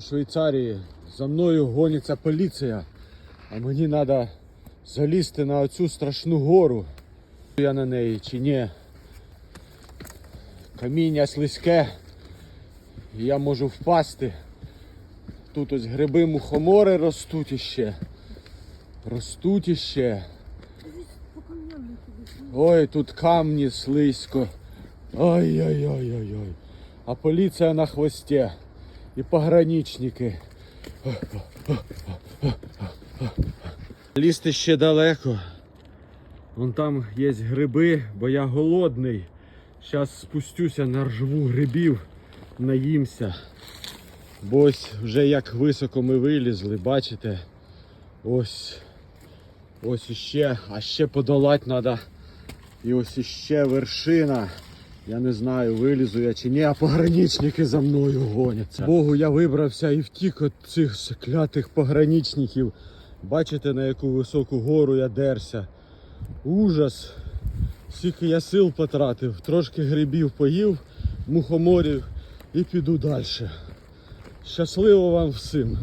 В Швейцарії за мною гониться поліція, а мені треба залізти на оцю страшну гору. Я на неї чи ні. Каміння слизьке, я можу впасти. Тут ось гриби мухомори ростуть іще. Ростуть іще. Ой, тут камні слизько. Ой-ой-ой-ой-ой. А поліція на хвості. І пограничники. Лізти ще далеко. Вон там є гриби, бо я голодний. Зараз спустюся на ржву грибів, наїмся. Бо ось вже як високо ми вилізли, бачите? Ось. Ось іще, а ще подолати треба. І ось іще вершина. Я не знаю, вилізу я чи ні, а пограничники за мною гоняться. Богу, я вибрався і втік від цих клятих пограничників. Бачите, на яку високу гору я дерся. Ужас. Скільки я сил потратив, трошки грибів поїв, мухоморів і піду далі. Щасливо вам всім!